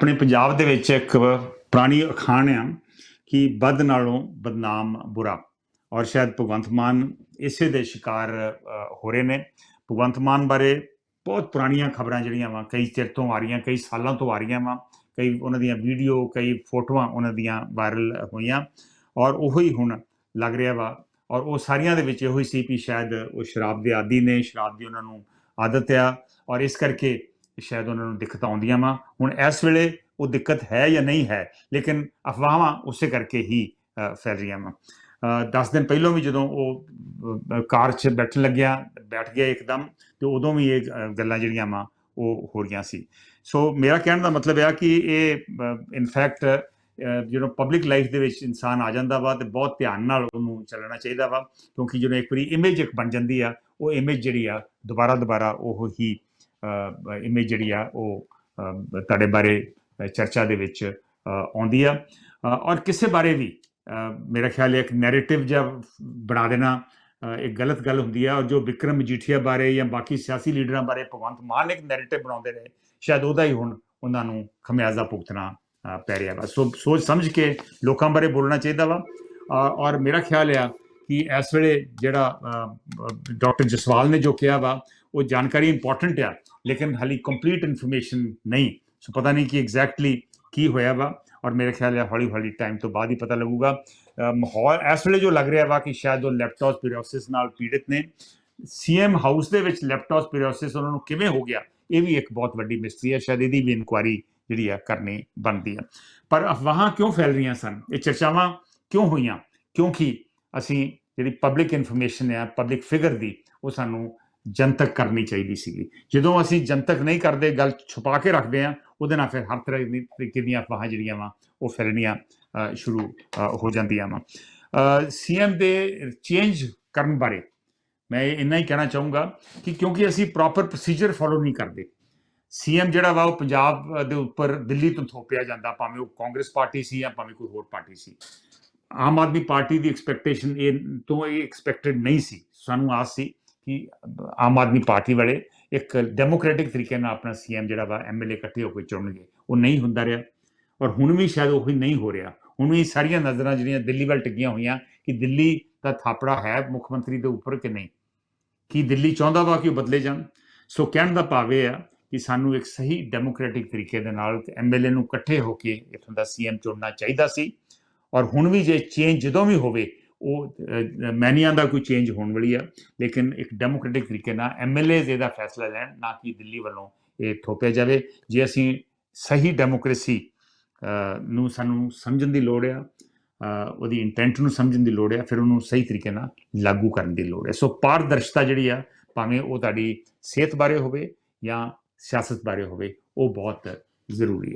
ਆਪਣੇ ਪੰਜਾਬ ਦੇ ਵਿੱਚ ਇੱਕ ਪੁਰਾਣੀ ਅਖਾਣ ਆ ਕਿ ਬਦ ਨਾਲੋਂ ਬਦਨਾਮ, ਬੁਰਾ। ਔਰ ਸ਼ਾਇਦ ਭਗਵੰਤ ਮਾਨ ਇਸੇ ਦੇ ਸ਼ਿਕਾਰ ਹੋ ਰਹੇ ਨੇ। ਭਗਵੰਤ ਮਾਨ ਬਾਰੇ ਬਹੁਤ ਪੁਰਾਣੀਆਂ ਖਬਰਾਂ ਜਿਹੜੀਆਂ ਵਾ, ਕਈ ਚਿਰ ਤੋਂ ਆ ਰਹੀਆਂ, ਕਈ ਸਾਲਾਂ ਤੋਂ ਆ ਰਹੀਆਂ ਵਾ। ਕਈ ਉਹਨਾਂ ਦੀਆਂ ਵੀਡੀਓ, ਕਈ ਫੋਟੋਆਂ ਉਹਨਾਂ ਦੀਆਂ ਵਾਇਰਲ ਹੋਈਆਂ। ਔਰ ਉਹੀ ਹੁਣ ਲੱਗ ਰਿਹਾ ਵਾ। ਔਰ ਉਹ ਸਾਰੀਆਂ ਦੇ ਵਿੱਚ ਇਹੋ ਹੀ ਸੀ ਕਿ ਸ਼ਾਇਦ ਉਹ ਸ਼ਰਾਬ ਦੇ ਆਦੀ ਨੇ, ਸ਼ਰਾਬ ਦੀ ਉਹਨਾਂ ਨੂੰ ਆਦਤ ਆ। ਔਰ ਇਸ ਕਰਕੇ ਸ਼ਾਇਦ ਉਹਨਾਂ ਨੂੰ ਦਿੱਕਤ ਆਉਂਦੀਆਂ ਵਾ। ਹੁਣ ਇਸ ਵੇਲੇ ਉਹ ਦਿੱਕਤ ਹੈ ਜਾਂ ਨਹੀਂ ਹੈ, ਲੇਕਿਨ ਅਫਵਾਹਾਂ ਉਸੇ ਕਰਕੇ ਹੀ ਫੈਲ ਰਹੀਆਂ ਵਾ। 10 ਦਿਨ ਪਹਿਲਾਂ ਵੀ ਜਦੋਂ ਉਹ ਕਾਰ 'ਚ ਬੈਠਣ ਲੱਗਿਆ, ਬੈਠ ਗਿਆ ਇੱਕਦਮ, ਤੇ ਉਦੋਂ ਵੀ ਇਹ ਗੱਲਾਂ ਜਿਹੜੀਆਂ ਵਾ, ਉਹ ਹੋ ਰਹੀਆਂ ਸੀ। ਸੋ ਮੇਰਾ ਕਹਿਣ ਦਾ ਮਤਲਬ ਇਹ ਕਿ ਇਹ ਇਨਫੈਕਟ ਜਦੋਂ ਪਬਲਿਕ ਲਾਈਫ ਦੇ ਵਿੱਚ ਇਨਸਾਨ ਆ ਜਾਂਦਾ ਵਾ, ਤੇ ਬਹੁਤ ਧਿਆਨ ਨਾਲ ਉਹਨੂੰ ਚੱਲਣਾ ਚਾਹੀਦਾ ਵਾ, ਕਿਉਂਕਿ ਜਦੋਂ ਇੱਕ ਵਾਰੀ ਇਮੇਜ ਇੱਕ ਬਣ ਜਾਂਦੀ ਆ, ਉਹ ਇਮੇਜ ਜਿਹੜੀ ਆ ਦੁਬਾਰਾ ਦੁਬਾਰਾ ਉਹ ਹੀ ਇਮੇਜ ਜਿਹੜੀ ਆ, ਉਹ ਤੁਹਾਡੇ ਬਾਰੇ ਚਰਚਾ ਦੇ ਵਿੱਚ ਆਉਂਦੀ ਆ। ਔਰ ਕਿਸੇ ਬਾਰੇ ਵੀ ਮੇਰਾ ਖਿਆਲ ਹੈ ਇੱਕ ਨੈਰੇਟਿਵ ਜਿਹਾ ਬਣਾ ਦੇਣਾ ਇੱਕ ਗਲਤ ਗੱਲ ਹੁੰਦੀ ਆ। ਔਰ ਜੋ ਵਿਕਰਮ ਮਜੀਠੀਆ ਬਾਰੇ ਜਾਂ ਬਾਕੀ ਸਿਆਸੀ ਲੀਡਰਾਂ ਬਾਰੇ ਭਗਵੰਤ ਮਾਨ ਇੱਕ ਨੈਰੇਟਿਵ ਬਣਾਉਂਦੇ ਰਹੇ, ਸ਼ਾਇਦ ਉਹਦਾ ਹੀ ਹੁਣ ਉਹਨਾਂ ਨੂੰ ਖਮਿਆਜ਼ਾ ਭੁਗਤਣਾ ਪੈ ਰਿਹਾ ਵਾ। ਸੋ, ਸੋਚ ਸਮਝ ਕੇ ਲੋਕਾਂ ਬਾਰੇ ਬੋਲਣਾ ਚਾਹੀਦਾ ਵਾ। ਔਰ ਮੇਰਾ ਖਿਆਲ ਆ ਕਿ ਇਸ ਵੇਲੇ ਜਿਹੜਾ ਡਾਕਟਰ ਜਸਵਾਲ ਨੇ ਜੋ ਕਿਹਾ ਵਾ, ਉਹ ਜਾਣਕਾਰੀ ਇੰਪੋਰਟੈਂਟ ਆ। ਲੇਕਿਨ ਹਾਲੀ ਕੰਪਲੀਟ ਇਨਫੋਰਮੇਸ਼ਨ ਨਹੀਂ ਸੋ ਪਤਾ ਨਹੀਂ ਕਿ ਐਗਜ਼ੈਕਟਲੀ ਕੀ ਹੋਇਆ ਵਾ ਔਰ ਮੇਰੇ ਖਿਆਲ ਹੈ ਹੌਲੀ ਹੌਲੀ ਟਾਈਮ ਤੋਂ ਬਾਅਦ ਹੀ ਪਤਾ ਲੱਗੂਗਾ ਮਾਹੌਲ ਇਸ ਵੇਲੇ ਜੋ ਲੱਗ ਰਿਹਾ ਵਾ ਕਿ ਸ਼ਾਇਦ ਉਹ ਲੈਪਟੋਸਪੀਰੋਸਿਸ ਨਾਲ ਪੀੜਿਤ ਨੇ ਸੀਐਮ ਹਾਊਸ ਦੇ ਵਿੱਚ ਲੈਪਟੋਸਪੀਰੋਸਿਸ ਉਹਨਾਂ ਨੂੰ ਕਿਵੇਂ ਹੋ ਗਿਆ ਇਹ ਵੀ ਇੱਕ ਬਹੁਤ ਵੱਡੀ ਮਿਸਟਰੀ ਹੈ ਸ਼ਾਇਦ ਇਹਦੀ ਵੀ ਇਨਕੁਆਰੀ ਜਿਹੜੀ ਆ ਕਰਨੀ ਬਣਦੀ ਆ ਪਰ ਅਫਵਾਹਾਂ ਕਿਉਂ ਫੈਲ ਰਹੀਆਂ ਸਨ ਇਹ ਚਰਚਾਵਾਂ ਕਿਉਂ ਹੋਈਆਂ ਕਿਉਂਕਿ ਅਸੀਂ ਜਿਹੜੀ ਪਬਲਿਕ ਇਨਫੋਰਮੇਸ਼ਨ ਹੈ ਪਬਲਿਕ ਫਿਗਰ ਦੀ ਉਹ ਸਾਨੂੰ ਜਨਤਕ ਕਰਨੀ ਚਾਹੀਦੀ ਸੀਗੀ। ਜਦੋਂ ਅਸੀਂ ਜਨਤਕ ਨਹੀਂ ਕਰਦੇ, ਗੱਲ ਛੁਪਾ ਕੇ ਰੱਖਦੇ ਆ ਉਹਦੇ ਨਾਲ ਫਿਰ ਹਰ ਤਰ੍ਹਾਂ ਦੀ ਤਰੀਕੇ ਦੀਆਂ ਅਫਵਾਹਾਂ ਜਿਹੜੀਆਂ ਵਾ, ਉਹ ਫੈਲਣੀਆਂ ਸ਼ੁਰੂ ਹੋ ਜਾਂਦੀਆਂ ਵਾ। ਸੀਐਮ ਦੇ ਚੇਂਜ ਕਰਨ ਬਾਰੇ ਮੈਂ ਇੰਨਾ ਹੀ ਕਹਿਣਾ ਚਾਹੂੰਗਾ ਕਿ ਕਿਉਂਕਿ ਅਸੀਂ ਪ੍ਰੋਪਰ ਪ੍ਰੋਸੀਜਰ ਫੋਲੋ ਨਹੀਂ ਕਰਦੇ। ਸੀਐਮ ਜਿਹੜਾ ਵਾ, ਉਹ ਪੰਜਾਬ ਦੇ ਉੱਪਰ ਦਿੱਲੀ ਤੋਂ ਥੋਪਿਆ ਜਾਂਦਾ, ਭਾਵੇਂ ਉਹ ਕਾਂਗਰਸ ਪਾਰਟੀ ਸੀ ਜਾਂ ਭਾਵੇਂ ਕੋਈ ਹੋਰ ਪਾਰਟੀ ਸੀ। ਆਮ ਆਦਮੀ ਪਾਰਟੀ ਦੀ ਐਕਸਪੈਕਟੇਸ਼ਨ ਇਹ ਤੋਂ ਇਹ ਐਕਸਪੈਕਟਡ ਨਹੀਂ ਸੀ। ਸਾਨੂੰ ਆਸ ਸੀ ਕਿ ਆਮ ਆਦਮੀ ਪਾਰਟੀ ਵਾਲੇ ਇੱਕ ਡੈਮੋਕ੍ਰੈਟਿਕ ਤਰੀਕੇ ਨਾਲ ਆਪਣਾ ਸੀਐਮ ਜਿਹੜਾ ਵਾ ਐਮਐਲਏ ਇਕੱਠੇ ਹੋ ਕੇ ਚੁਣਨਗੇ। ਉਹ ਨਹੀਂ ਹੁੰਦਾ ਰਿਹਾ। ਔਰ ਹੁਣ ਵੀ ਸ਼ਾਇਦ ਉਹ ਹੀ ਨਹੀਂ ਹੋ ਰਿਹਾ। ਹੁਣ ਵੀ ਸਾਰੀਆਂ ਨਜ਼ਰਾਂ ਜਿਹੜੀਆਂ ਦਿੱਲੀ ਵੱਲ ਟਿਕੀਆਂ ਹੋਈਆਂ ਕਿ ਦਿੱਲੀ ਦਾ ਥਾਪੜਾ ਹੈ ਮੁੱਖ ਮੰਤਰੀ ਦੇ ਉੱਪਰ ਕਿ ਨਹੀਂ? ਕੀ ਦਿੱਲੀ ਚਾਹੁੰਦਾ ਵਾ ਕਿ ਉਹ ਬਦਲੇ ਜਾਣ? ਸੋ ਕਹਿਣ ਦਾ ਭਾਵ ਇਹ ਆ ਕਿ ਸਾਨੂੰ ਇੱਕ ਸਹੀ ਡੈਮੋਕ੍ਰੈਟਿਕ ਤਰੀਕੇ ਦੇ ਨਾਲ ਐਮਐਲਏ ਨੂੰ ਇਕੱਠੇ ਹੋ ਕੇ ਇਥੋਂ ਦਾ ਸੀਐਮ ਚੁਣਨਾ ਚਾਹੀਦਾ ਸੀ। ਔਰ ਹੁਣ ਵੀ ਜੇ ਚੇਂਜ ਜਦੋਂ ਵੀ ਹੋਵੇ ਉਹ ਅ, ਦਾ ਕੋਈ ਚੇਂਜ ਹੋਣ ਵਾਲੀ ਆ। ਲੇਕਿਨ ਇੱਕ ਡੈਮੋਕ੍ਰੈਟਿਕ ਤਰੀਕੇ ਨਾਲ ਐਮਐਲਏ ਇਹਦਾ ਫੈਸਲਾ ਲੈਣ ਨਾ ਕਿ ਦਿੱਲੀ ਵੱਲੋਂ ਇਹ ਥੋਪਿਆ ਜਾਵੇ। ਜੇ ਅਸੀਂ ਸਹੀ ਡੈਮੋਕ੍ਰੇਸੀ ਨੂੰ ਸਾਨੂੰ ਸਮਝਣ ਦੀ ਲੋੜ ਆ ਉਹਦੀ ਇੰਟੈਂਟ ਨੂੰ ਸਮਝਣ ਦੀ ਲੋੜ ਆ ਫਿਰ ਉਹਨੂੰ ਸਹੀ ਤਰੀਕੇ ਨਾਲ ਲਾਗੂ ਕਰਨ ਦੀ ਲੋੜ ਹੈ ਸੋ ਪਾਰਦਰਸ਼ਤਾ ਜਿਹੜੀ ਆ ਭਾਵੇਂ ਉਹ ਤੁਹਾਡੀ ਸਿਹਤ ਬਾਰੇ ਹੋਵੇ ਜਾਂ ਸਿਆਸਤ ਬਾਰੇ ਹੋਵੇ ਉਹ ਬਹੁਤ ਜ਼ਰੂਰੀ ਹੈ